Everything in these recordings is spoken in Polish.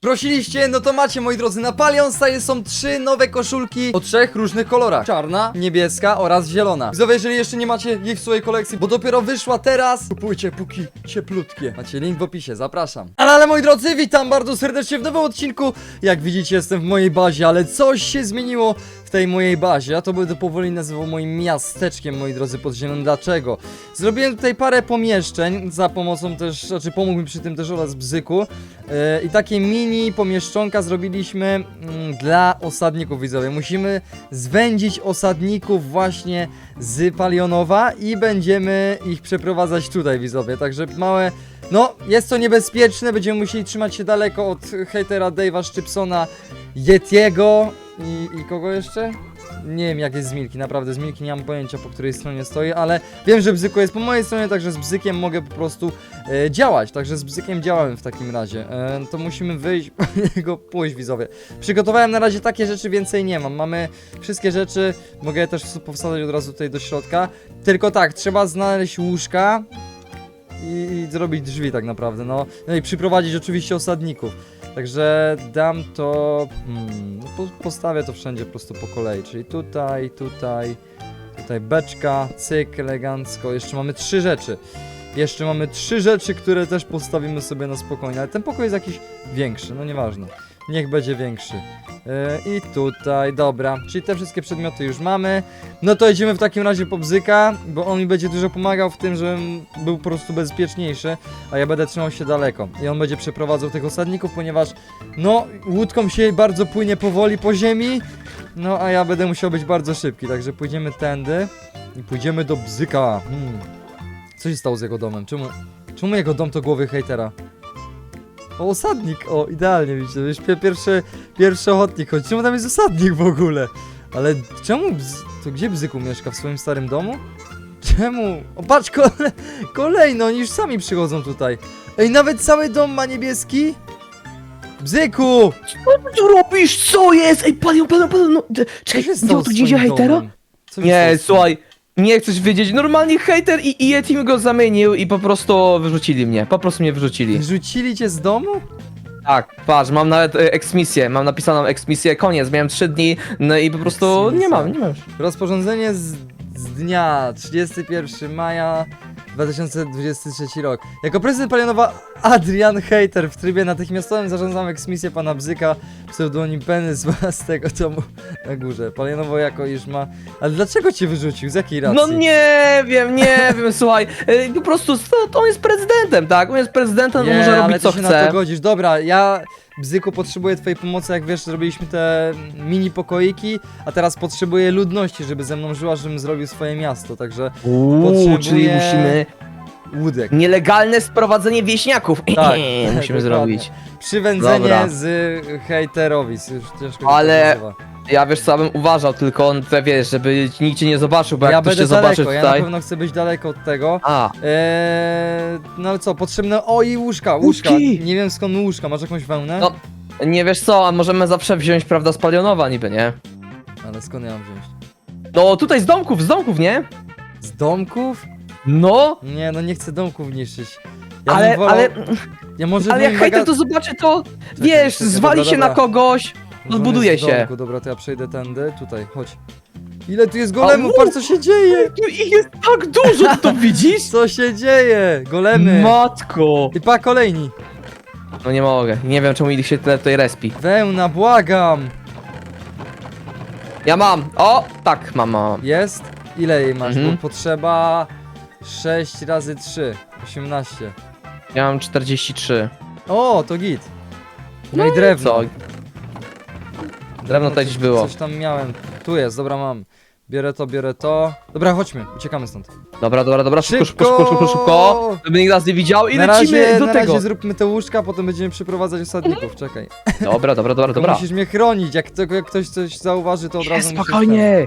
Prosiliście, no to macie moi drodzy, na Palion Style są trzy nowe koszulki o trzech różnych kolorach. Czarna, niebieska oraz zielona. Widzowie, jeżeli jeszcze nie macie ich w swojej kolekcji, bo dopiero wyszła teraz Kupujcie póki cieplutkie. Macie link w opisie, zapraszam. Ale, ale moi drodzy, witam bardzo serdecznie w nowym odcinku. Jak widzicie jestem w mojej bazie, ale coś się zmieniło w tej mojej bazie Ja to będę powoli nazywał moim miasteczkiem, moi drodzy, podziemnym Dlaczego? Zrobiłem tutaj parę pomieszczeń za pomocą też, znaczy pomógł mi przy tym też oraz Bzyku E, I takie mini pomieszczonka zrobiliśmy mm, dla osadników widzowie. Musimy zwędzić osadników właśnie z Palionowa i będziemy ich przeprowadzać tutaj widzowie. Także małe. No, jest to niebezpieczne, będziemy musieli trzymać się daleko od hejtera Dave'a Szczypsona, Yetiego i, i kogo jeszcze? Nie wiem jak jest z Milki, naprawdę z Milki nie mam pojęcia po której stronie stoi, ale wiem, że Bzyku jest po mojej stronie, także z Bzykiem mogę po prostu e, działać, także z Bzykiem działałem w takim razie. E, to musimy wyjść, po niego pójść widzowie. Przygotowałem na razie takie rzeczy, więcej nie mam. Mamy wszystkie rzeczy, mogę je też powsadzać od razu tutaj do środka. Tylko tak, trzeba znaleźć łóżka i, i zrobić drzwi tak naprawdę, no. No i przyprowadzić oczywiście osadników. Także dam to. Hmm, no po, postawię to wszędzie po prostu po kolei. Czyli tutaj, tutaj, tutaj beczka, cyk, elegancko. Jeszcze mamy trzy rzeczy. Jeszcze mamy trzy rzeczy, które też postawimy sobie na spokojnie. Ale ten pokój jest jakiś większy, no nieważne. Niech będzie większy. Yy, I tutaj, dobra. Czyli te wszystkie przedmioty już mamy. No to idziemy w takim razie po bzyka, bo on mi będzie dużo pomagał w tym, żebym był po prostu bezpieczniejszy, a ja będę trzymał się daleko. I on będzie przeprowadzał tych osadników, ponieważ no, łódką się bardzo płynie powoli po ziemi, no a ja będę musiał być bardzo szybki, także pójdziemy tędy i pójdziemy do bzyka. Hmm. Co się stało z jego domem? Czemu, czemu jego dom to głowy hejtera? O, osadnik! O, idealnie widzicie, już pie- pierwszy, pierwszy ochotnik chodzi. Czemu tam jest osadnik w ogóle? Ale czemu, bz... to gdzie Bzyku mieszka? W swoim starym domu? Czemu? O, patrz, kole... kolejno, oni już sami przychodzą tutaj. Ej, nawet cały dom ma niebieski? Bzyku! Co tu robisz? Co jest? Ej, palion, palion, palion, no, czekaj, nie nie idzie twoim hejtera? Nie, słuchaj, nie chcesz wiedzieć, normalnie hejter i, i Yeti mi go zamienił i po prostu wyrzucili mnie, po prostu mnie wyrzucili. Wyrzucili cię z domu? Tak, patrz, mam nawet e, eksmisję, mam napisaną eksmisję, koniec, miałem 3 dni, no i po prostu nie Eksmisja. mam, nie mam. Rozporządzenie z, z dnia 31 maja 2023 rok. Jako prezydent Palionowa Adrian Hater w trybie natychmiastowym zarządzam eksmisję pana Bzyka pseudonim Penny z własnego domu na górze. Palionowo jako już ma... Ale dlaczego cię wyrzucił? Z jakiej racji? No nie wiem, nie wiem, słuchaj, e, po prostu to, to on jest prezydentem, tak, on jest prezydentem, on Nie, może ale robić ty co się na chce. to godzisz. Dobra, ja Bzyku potrzebuję twojej pomocy, jak wiesz, zrobiliśmy te mini pokoiki, a teraz potrzebuję ludności, żeby ze mną żyła, żebym zrobił swoje miasto, także Uuu, Potrzebuję- czyli musimy łódek. nielegalne sprowadzenie wieśniaków Tak, musimy dokładnie. zrobić. Przywędzenie Dobra. z hejterowi, już ciężko się Ale- tak nazywa. Ja wiesz co, ja bym uważał, tylko on te wiesz, żeby nikt cię nie zobaczył, bo jak Ja ktoś będę cię zobaczy daleko, ja tutaj. na pewno chcę być daleko od tego. A, Eee, no ale co, potrzebne... O i łóżka, łóżka. Łóżki! Nie wiem skąd łóżka, masz jakąś wełnę? No. nie wiesz co, a możemy zawsze wziąć, prawda, z palionowa niby, nie? Ale skąd ja mam wziąć? No tutaj z domków, z domków, nie? Z domków? No, Nie, no nie chcę domków niszczyć. Ja ale, bym wolał... ale, Ja może ale bym jak hejter to zobaczy, to wiesz, czekaj, zwali dobra, się na dobra. kogoś, odbuduje w się. domku. Dobra, to ja przejdę tędy, tutaj, chodź. Ile tu jest golemów, Au! patrz co się dzieje! Tu ich jest tak dużo, ty to widzisz? Co się dzieje? Golemy! Matko! I pa, kolejni! No nie mogę, nie wiem czemu ich się tyle tutaj respi. Wełna, błagam! Ja mam, o, tak, mam, mam. Jest? Ile jej masz? Mhm. Bo potrzeba 6 razy 3, 18. Ja mam 43. O, to git. No, i drewno. Co? Drewno tutaj coś- gdzieś było. Coś tam miałem. Tu jest, dobra mam. Biorę to, biorę to. Dobra, chodźmy, uciekamy stąd. Dobra, dobra, dobra, szybko, szybko, Szybko! szybko, szybko. Żeby nikt nas nie widział i na lecimy razie, do na tego. razie zróbmy te łóżka, potem będziemy przyprowadzać osadników, czekaj. Dobra, dobra, dobra, Tylko dobra. Musisz mnie chronić, jak, tylko, jak ktoś coś zauważy, to od Nie, razu musisz spokojnie.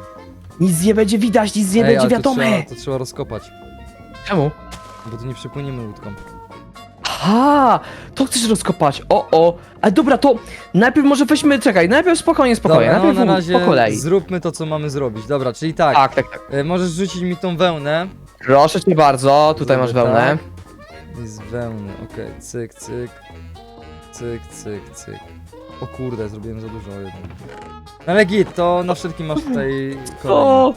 Nic nie będzie widać, nic nie Ej, będzie ale to wiadome. trzeba, to trzeba rozkopać, Czemu? bo tu nie przepłyniemy łódką. Aha, to chcesz rozkopać. O, o. Ale dobra, to najpierw może weźmy, czekaj, najpierw spokojnie, spokojnie, Dobra, no najpierw na razie po kolei. zróbmy to, co mamy zrobić. Dobra, czyli tak, Tak, tak, tak. e, możesz rzucić mi tą wełnę. Proszę cię bardzo, tutaj masz wełnę. tak. I z wełny, okej, cyk, cyk. Cyk, cyk, cyk. O kurde, zrobiłem za dużo jednak. Ale git, to na wszelki masz tutaj kolejny. O!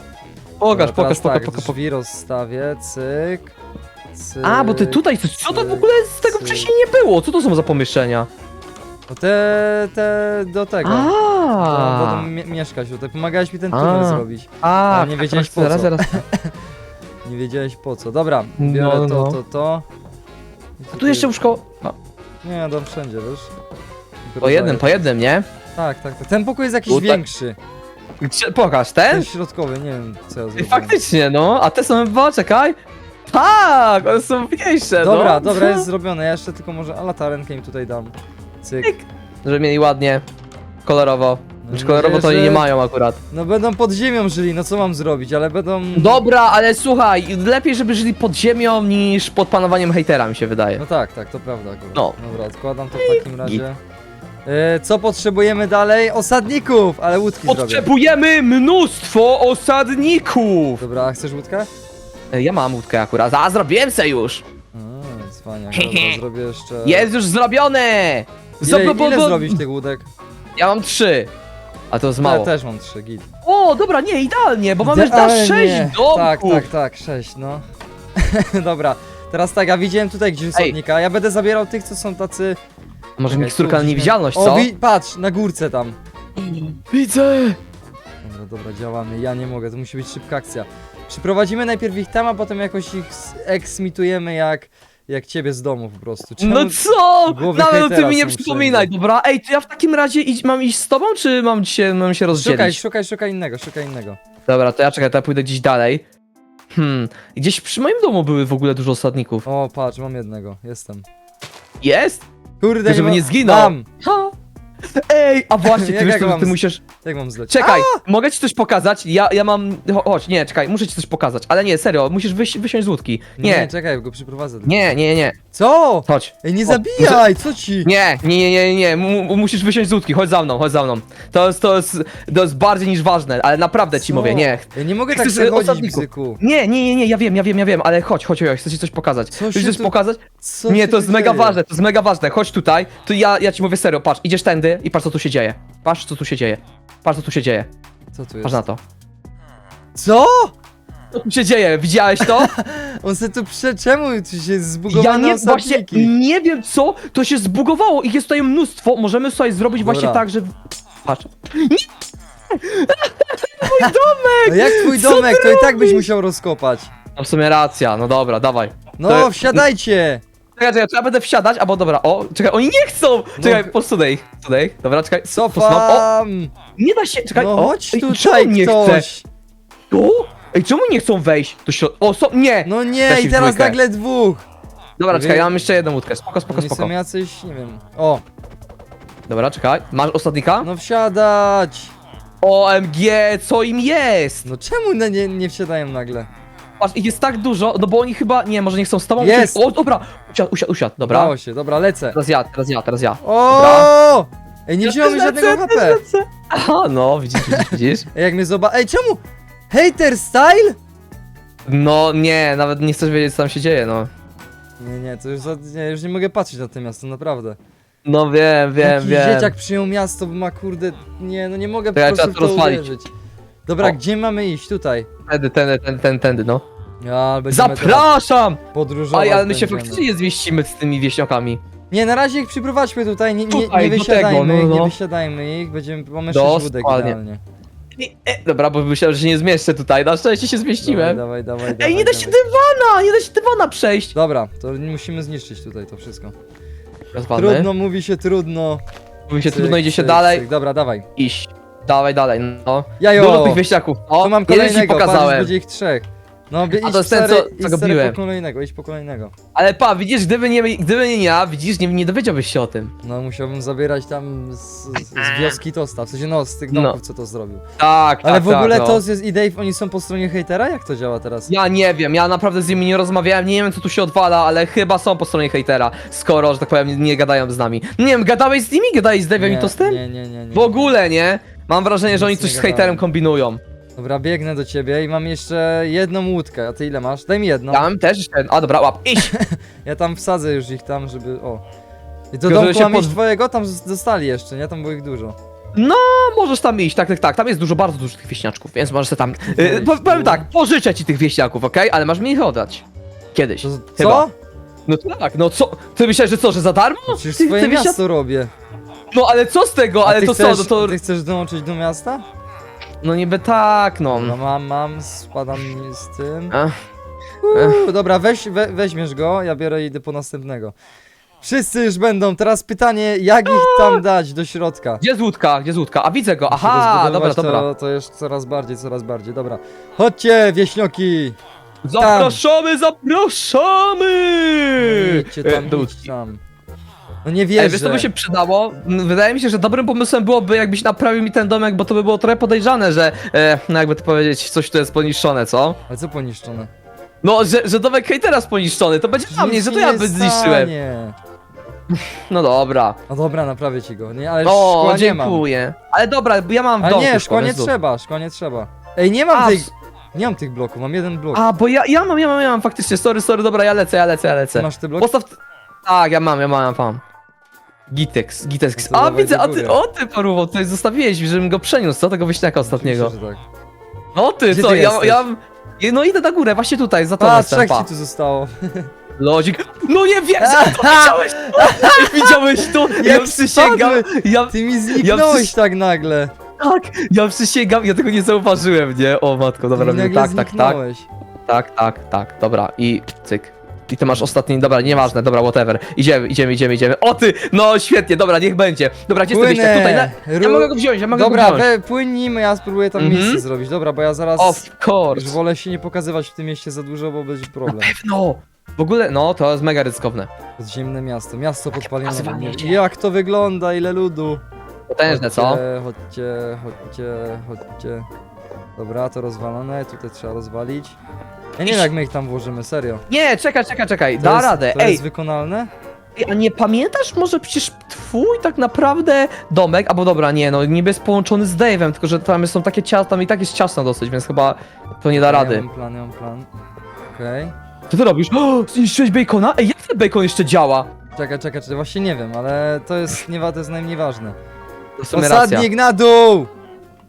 Pokaż, Dobra, pokaż, pokaż, tak, pokaż, pokaż. drzwi rozstawię, cyk, cyk. A, bo ty tutaj coś. Co to w ogóle z tego cyk. wcześniej nie było? Co to są za pomieszczenia? No te, te, do tego. To A, Będą mie- mieszkać tutaj, pomagałeś mi ten tunel A. zrobić. a, ale nie wiedziałeś po zaraz, co. zaraz. Nie wiedziałeś po co. Dobra, biorę No, to, no. to, to. I A tu jeszcze łóżko. No, Nie, dam wszędzie, wiesz? po jednym, po jednym, nie? Tak, tak, tak. Ten pokój jest jakiś Tutaj. większy. Gdzie- Pokaż, ten? Ten środkowy, nie wiem co ja Ej, zrobiłem. Faktycznie, no, a te są chyba, czekaj. Tak, one są mniejsze, Dobra, no. dobra, jest zrobione. Ja jeszcze tylko może a latarenkę im tutaj dam. Cyk. Żeby mieli ładnie, kolorowo. No, Znaczy kolorowo to oni nie mają akurat. No będą pod ziemią żyli, no co mam zrobić, ale będą... Dobra, ale słuchaj, lepiej żeby żyli pod ziemią niż pod panowaniem hejtera, mi się wydaje. No tak, tak, to prawda akurat. No. Dobra, odkładam to w takim razie. E, co potrzebujemy dalej? Osadników! Ale łódki zrobię. Potrzebujemy mnóstwo osadników! Dobra, a chcesz łódkę? E, Ja mam łódkę akurat, a zrobiłem se już! A, cwaniak, dobra, zrobię jeszcze... Jest już zrobione! Ile, ile Zaproponow- zrobić tych łódek? Ja mam trzy. A to jest mało. Ja też mam trzy, git. O, dobra, nie, idealnie, bo mamy na Idealnie. sześć domków! Tak, tak, tak, sześć, no. Dobra, teraz tak, ja widziałem tutaj gdzieś osadnika, ja będę zabierał tych, co są tacy... Może Czekaj, miksturka tu na gdzieś niewidzialność, co? O, wi- patrz, na górce tam. Widzę! Dobra, dobra, działamy, ja nie mogę, to musi być szybka akcja. Przyprowadzimy najpierw ich tam, a potem jakoś ich eksmitujemy jak, jak ciebie z domu po prostu. Czemu- No co? głowy Nawet o hejtera tym mi nie są przypominaj, dobra? Ej, to ja w takim razie idź, mam iść z tobą, czy mam się, mam się rozdzielić? Szukaj, szukaj, szukaj innego, szukaj innego. Dobra, to ja czekaj, to ja pójdę gdzieś dalej. Hmm, gdzieś przy moim domu były w ogóle dużo osadników. O, patrz, mam jednego, jestem. Jest? Kurde, Żeby ma- nie zginął. Mam! Ha. Ej, a właśnie, ty Jak wiesz, ja co, go że ty mam z- musisz... Jak mam zlecieć? Czekaj, mogę ci coś pokazać? Ja, ja mam... cho- Chodź, nie, czekaj, muszę ci coś pokazać. Ale nie, serio, musisz wyś, wysiąść z łódki. Nie, Nie, czekaj, go przyprowadzę. nie, nie, nie. Co? Chodź. Ej, nie zabijaj, co ci? Nie, nie, nie, nie, nie, mu, musisz wysiąść z łódki, chodź za mną, chodź za mną. To jest, to jest, to jest bardziej niż ważne, ale naprawdę ci Co? mówię, nie. Ja nie mogę tak Chcesz przechodzić, osadników. bzyku. Nie, nie, nie, nie, ja wiem, ja wiem, ja wiem, ale chodź, chodź, chodź, chcę ci coś pokazać. Co Chcesz się coś tu- pokazać? Co nie, to jest mega dzieje? ważne, to jest mega ważne. Chodź tutaj, to ja, ja ci mówię serio, patrz, idziesz tędy i patrz co tu się dzieje. Patrz co tu się dzieje. Patrz co tu się dzieje. Co tu Patrz jest? na to. Co? Co tu się dzieje? Widziałeś to? On se tu prze... Czemu tu się ja zbugowane nie, właśnie nie wiem co, to się zbugowało. Ich jest tutaj mnóstwo. Możemy sobie zrobić Dobra. właśnie tak, że... Patrz. No jak twój Co domek, ty to i tak byś musiał rozkopać. No w sumie racja, no dobra, dawaj. No, To- wsiadajcie! Czekaj, czekaj, czy ja będę wsiadać, albo dobra, o, czekaj, oni nie chcą! Czekaj, No. posunę ich, posunę ich, dobra, czekaj, posunę, o, Cofam! nie da się, czekaj, No o, chodź ej, tutaj czemu nie chce? ktoś! Tu? Ej, czemu nie chcą wejść do środka? O, są, nie! No Weź nie, ich i teraz dwójkę. nagle dwóch! Dobra, czekaj, ja mam jeszcze jedną łódkę, spoko, spoko, Oni spoko. są jacyś, nie wiem. O, Dobra, czekaj, masz ostatnika? no wsiadać! OMG, co im jest? No czemu na nie, nie wsiadają nagle? Patrz, ich jest tak dużo, no bo oni chyba, nie, może nie chcą z tobą Jest! O, dobra, usiadł, usiadł, usiadł, dobra. Dało się, dobra, lecę. Teraz ja, teraz ja, teraz ja. O! Ej, nie wziąłem żadnego HP! Aha, no, widzisz, widzisz, widzisz? Ej, jak mnie zobaczy. Ej, czemu? Hater style? No nie, nawet nie chcesz wiedzieć co tam się dzieje, no. Nie, nie, to już, za, nie, już nie mogę patrzeć na to miasto, naprawdę. No wiem, wiem, Taki wiem. dzieciak przyjął miasto, bo ma kurde... Nie, no nie mogę po prostu trzeba w to to rozwalić. uwierzyć. Dobra, O. gdzie mamy iść? Tutaj. Tędy, tędy, tędy, tędy, tędy, no. Ja, będziemy teraz Zapraszam! podróżować Aj, ale my się będziemy. faktycznie nie zmieścimy z tymi wieśniakami. Nie, na razie ich przyprowadźmy tutaj, nie, nie, Tutaj, nie do wysiadajmy tego, no, ich, nie no. wysiadajmy ich, będziemy, mamy sześć łódek Dokładnie. E, dobra, bo myślałem, że się nie zmieszczę tutaj, na szczęście się Dawaj, zmieściłem. dawaj, dawaj, Ej, dawaj, nie da się dawaj. dywana, nie da się dywana przejść. Dobra, to musimy zniszczyć tutaj to wszystko. Rozwalmy. Trudno, mówi się trudno. Mówi się Cyk, trudno, idzie się cyk, dalej. cyk. Dobra, dawaj. Iść. Dawaj dalej, no. Jajo! Dużo tych wieśniaków. O, Tu mam jeden ci kolejnego, patrz, pokazałem. będzie ich trzech. No, bie- idź to jest ten, stary, co- idź co go stary biłem. po kolejnego, idź po kolejnego. Ale pa, widzisz, gdyby nie, gdyby nie ja, widzisz, nie, nie dowiedziałbyś się o tym. No, musiałbym zabierać tam z, z, z wioski Tosta, w sensie no, z tych No. domków, co to zrobił. Tak, Ale tak, w ogóle tak, no. Toast jest i Dave, oni są po stronie hejtera? Jak to działa teraz? Ja nie wiem, ja naprawdę z nimi nie rozmawiałem, nie wiem co tu się odwala, ale chyba są po stronie hejtera, skoro, że tak powiem, nie, nie gadają z nami. Nie wiem, gadałeś z nimi? Gadałeś z Devem i Tostem? Nie, nie, nie, nie. W ogóle nie. Mam wrażenie, że oni Nic coś nie z hejterem gadałem. kombinują. Dobra, biegnę do ciebie i mam jeszcze jedną łódkę, a ty ile masz? Daj mi jedną. Mam też jeszcze... A dobra, łap, iść! Ja tam wsadzę już ich tam, żeby... O. I to Tylko, domku żeby się mam iść pod- twojego? Tam z- zostali jeszcze, nie? Tam było ich dużo. No, możesz tam iść, tak, tak, tak. Tam jest dużo, bardzo dużo tych wieśniaczków, więc możesz tam. Yy, po- powiem tak, pożyczę ci tych wieśniaków, okej? Ale masz mi ich oddać. Kiedyś. To, Chyba. co? No tak, no co? Ty myślałeś, że co, że za darmo? Przecież Ty- swoje ty myśla- miasto robię. No ale co z tego? A Ale ty to chcesz, co? No to. Ty chcesz dołączyć do miasta? No niby tak, no. No mam, mam, spadam z tym. Uuu, dobra, weź, we, weźmiesz go, ja biorę i idę po następnego. Wszyscy już będą, teraz pytanie, jak ich tam dać do środka? Gdzie jest łódka? Gdzie jest łódka? A widzę go, aha, dobra, rozbudować dobra. To, to już coraz bardziej, coraz bardziej, dobra. Chodźcie, wieśnioki! Zapraszamy, zapraszamy! Idźcie tam, E, do idź tam. No nie Ej, wierzę. wiesz co by się przydało? Wydaje mi się, że dobrym pomysłem byłoby jakbyś naprawił mi ten domek, bo to by było trochę podejrzane, że, e, no jakby to powiedzieć, coś tu jest poniszczone, co? Ale co poniszczone? No, że, że domek hejtera jest poniszczony, to będzie dla mnie, że to ja nie by zniszczyłem. stanie. No dobra. No dobra, naprawię ci go, nie, ale O, szkła nie mam. dziękuję. Ale dobra, bo ja mam w A domku nie, szkła nie trzeba, szkła nie trzeba. Ej, nie mam A, tych, nie mam tych bloków, mam jeden blok. A, bo ja, ja mam, ja mam, ja mam, faktycznie, sorry, sorry, dobra, ja lecę, ja lecę, ja lecę. masz te bloki? Postaw... Tak, ja mam, ja mam, ja mam. Gitex, Gitex. No to A, dawaj widzę, do a ty, o ty paruwo, tutaj zostawiłeś, żebym go przeniósł, co, tego wyśniaka ostatniego. Oczywiście, że tak. No ty, Gdzie co, ty ja, jesteś? ja... je- No idę na górę, właśnie tutaj, za to A, trzech ci tu zostało. Lodzik. No nie wiem, że to widziałeś to! Widziałeś to! Ja Jak przysięgam, ja, Ty mi zniknąłeś tak nagle. tak, ja przysięgam, ja tego nie zauważyłem, nie? O matko, dobra, Ty mi nagle tak, tak, tak, zniknąłeś. tak, tak, tak, dobra, i cyk. I ty masz ostatni, dobra, nieważne, dobra, whatever. Idziemy, idziemy, idziemy, idziemy. O ty! No świetnie, dobra, niech będzie. Dobra, gdzie jest wyjście? Tutaj, na... Ja Ru- mogę go wziąć, ja mogę Dobra, go wziąć. we, płynijmy, ja spróbuję tam Mhm. miejsce zrobić. Dobra, bo ja zaraz Of course. już wolę się nie pokazywać w tym mieście za dużo, bo będzie problem. No, w ogóle, no, to jest mega ryzykowne. Podziemne miasto, miasto podpalone. pokazywanie Nie- się. Jak to wygląda, ile ludu. Potężne, co? Chodźcie, chodźcie, chodźcie, chodźcie. Dobra, to rozwalone, tutaj trzeba rozwalić. Ja nie wiem jak my ich tam włożymy, serio. Nie, czekaj, czekaj, czekaj, To da jest, radę. To Ej, jest wykonalne? A nie pamiętasz może przecież twój tak naprawdę domek, albo dobra, nie no, niby jest połączony z Dave'em, tylko że tam są takie ciasno, tam i tak jest ciasno dosyć, więc chyba to nie da Ja rady. mam plan, ja mam plan. Okej. Co ty robisz? O, zniszczyłeś bacona? Ej, jak ten bacon jeszcze działa? Czekaj, czekaj, czekaj, właśnie nie wiem, ale to jest, nie, wa- to jest najmniej ważne. W sumie racja. Osadnik na dół!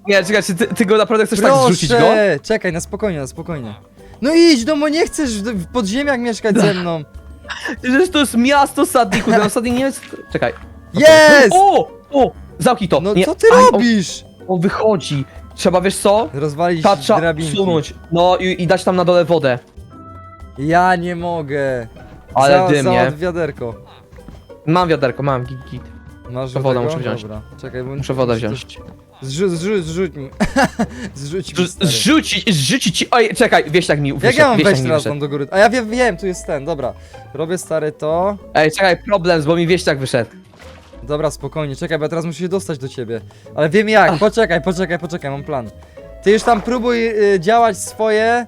Nie, czekaj, czy ty, ty go naprawdę chcesz tak zrzucić go? Czekaj, na spokojnie, na spokojnie. No idź, no bo nie chcesz w w podziemiach mieszkać ze mną. Przecież to jest miasto sadniku, ten sadnik nie jest... Czekaj. Jest! O! O! Zamknij to! No nie. co ty Aj, robisz? On, on wychodzi. Trzeba, wiesz co? Rozwalić Tacza drabinki. sunąć. No i, i dać tam na dole wodę. Ja nie mogę. Ale Za, dym, nie? załatw wiaderko. Mam wiaderko, mam, git, git. Masz To wodę tego? muszę wziąć. Dobra, czekaj, bo Muszę wodę wziąć. Coś- Zrzuć, zrzuć, zrzuć mi. zrzuć mi, stary. Zrzucić, zrzucić ci. Oj, czekaj, wiesz jak mi Jak wyszedł, ja mam wiesz, wejść mi teraz wyszedł. tam do góry? A ja wiem, wiem, tu jest ten, dobra. Robię stary to. Ej, czekaj, problem, bo mi wieś jak wyszedł. Dobra, spokojnie, czekaj, bo ja teraz muszę się dostać do ciebie. Ale wiem jak, poczekaj, poczekaj, poczekaj, mam plan. Ty już tam próbuj y, działać swoje,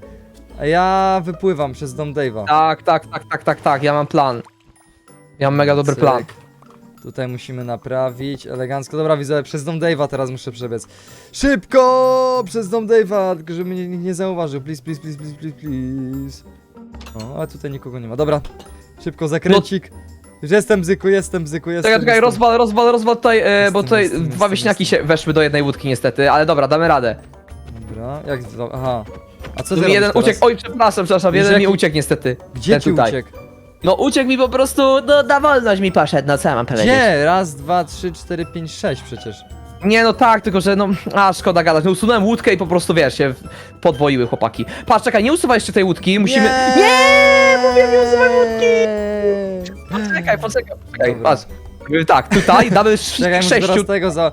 a ja wypływam przez dom Dave'a. Tak, tak, tak, tak, tak, tak, ja mam plan. Ja mam mega dobry Cyk. plan. Tutaj musimy naprawić, elegancko. Dobra, widzę, przez dom Dave'a teraz muszę przebiec. Szybko! Przez dom Dave'a, tylko żeby mnie nikt nie zauważył. Please, please, please, please, please, please. O, a tutaj nikogo nie ma. Dobra, szybko, zakręcik. Już jestem bzyku, jestem bzyku, jestem. Czekaj, czekaj, jestem. rozwal, rozwal, rozwal tutaj, e, Jestem, bo tutaj jestem, dwa jestem, wieśniaki się weszły do jednej łódki niestety, ale dobra, damy radę. Dobra, jak... Aha. A co Tu ty mi jeden teraz? uciekł, oj przepraszam, przepraszam, Wiesz, jeden mi jaki- uciekł niestety. Gdzie ten ci tutaj. uciekł? No uciekł mi po prostu, no na wolność mi poszedł, no co ja mam powiedzieć. Gdzie? Raz, dwa, trzy, cztery, pięć, sześć przecież. Nie no tak, tylko że no, a szkoda gadać, no usunąłem łódkę i po prostu wiesz, się podwoiły chłopaki. Patrz, czekaj, nie usuwaj jeszcze tej łódki, musimy... Nie! Mówię, nie usuwaj łódki! Poczekaj, poczekaj, poczekaj, Dobra. patrz. Tak, tutaj damy sz- Czekaj, muszę sześciu... teraz tego za...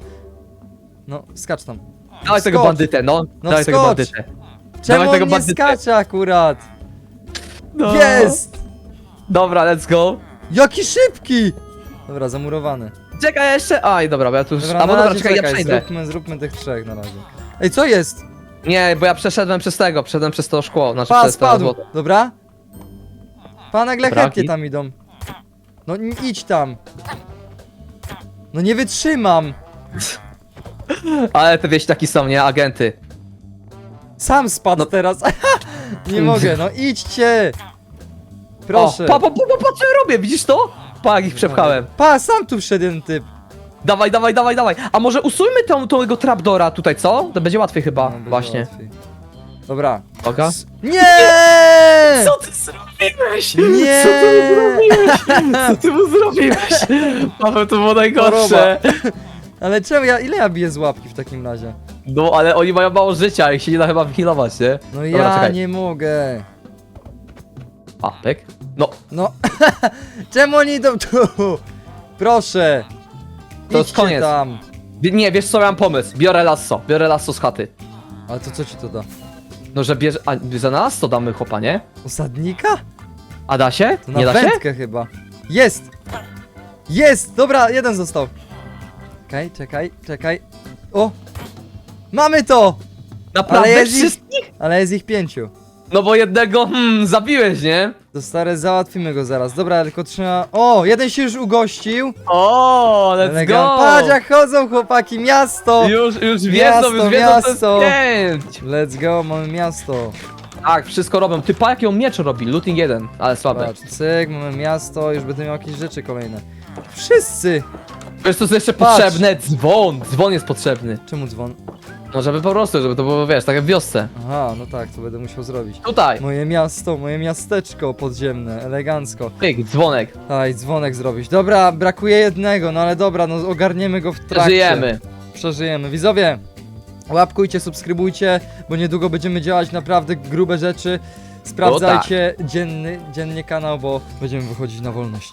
No, skacz tam. Dawaj tego Skocz. bandytę, no. No Dawaj tego skocz. bandytę. Czemu Dawaj on nie bandytę. skacze akurat? No. Jest! Dobra, let's go. Jaki szybki! Dobra, zamurowany. Czekaj jeszcze, aj dobra, bo ja tu już... Dobra, A, bo na dobra, razie czekaj, ja przejdę. Zróbmy, zróbmy tych trzech na razie. Ej, co jest? Nie, bo ja przeszedłem przez tego, przeszedłem przez to szkło, znaczy Pa, przez to spadł! złoto. Dobra? Pa, nagle chętnie tam idą. No n- idź tam. No nie wytrzymam. Ale te wieśniaki są, nie? Agenty. Sam spadł No. teraz. nie mogę, no idźcie. Proszę. O, pa, pa, pa, pa, pa, co ja robię, widzisz to? pa, jak ich przepchałem. Pa, sam tu wszedł jeden typ. Dawaj, dawaj, dawaj, dawaj. A może usuńmy tą, tą jego trapdora tutaj, co? To będzie łatwiej chyba, No, będzie właśnie. łatwiej. Dobra. Uwaga. S- Nie! ty zrobiłeś? Nie! Co ty mu zrobiłeś? Co ty mu zrobiłeś? Paweł, to było najgorsze. Ale czemu ja, ile ja biję z łapki w takim razie? No, ale oni mają mało życia, ich się nie da chyba wyhealować, nie? No Dobra, ja czekaj. nie mogę. A, pyk. No, No, czemu oni idą tu? Proszę. To jest Idźcie koniec. tam. Wi- nie, wiesz co, mam pomysł. Biorę lasso, biorę lasso z chaty. Ale to co ci to da? No, że bierze... A, za nas to damy chłopa, nie? Osadnika? A da się? To na Nie da się? wędkę chyba. Jest! Jest! Dobra, jeden został. Czekaj, czekaj, czekaj. O! Mamy to! Naprawdę Ale jest ich- wszystkich? Ale jest ich pięciu. No bo jednego, hmm, zabiłeś, nie? To stare, załatwimy go zaraz. Dobra, tylko trzeba... O! Jeden się już ugościł. O, let's go! Patrz jak chodzą chłopaki, miasto! Już, już wiedzą, Miasto, już wiedzą, co jest miasto. pięć. Let's go, mamy miasto. Tak, wszystko robią. Ty pa, jaki on miecz robi? Looting jeden, ale słabe. Patrz, cyk, mamy miasto, już będę miał jakieś rzeczy kolejne. Wszyscy! Wiesz co jest jeszcze Patrz. potrzebne? Dzwon! Dzwon jest potrzebny. Czemu dzwon? No żeby po prostu, żeby to było, wiesz, tak jak w wiosce. Aha, no tak, to będę musiał zrobić. Tutaj! Moje miasto, moje miasteczko podziemne, elegancko. Pyk, dzwonek. Aj, dzwonek zrobić. Dobra, brakuje jednego, no ale dobra, no ogarniemy go w trakcie. Żyjemy. Przeżyjemy. Widzowie, łapkujcie, subskrybujcie, bo niedługo będziemy działać naprawdę grube rzeczy. Sprawdzajcie dzienny, dziennie kanał, bo będziemy wychodzić na wolność.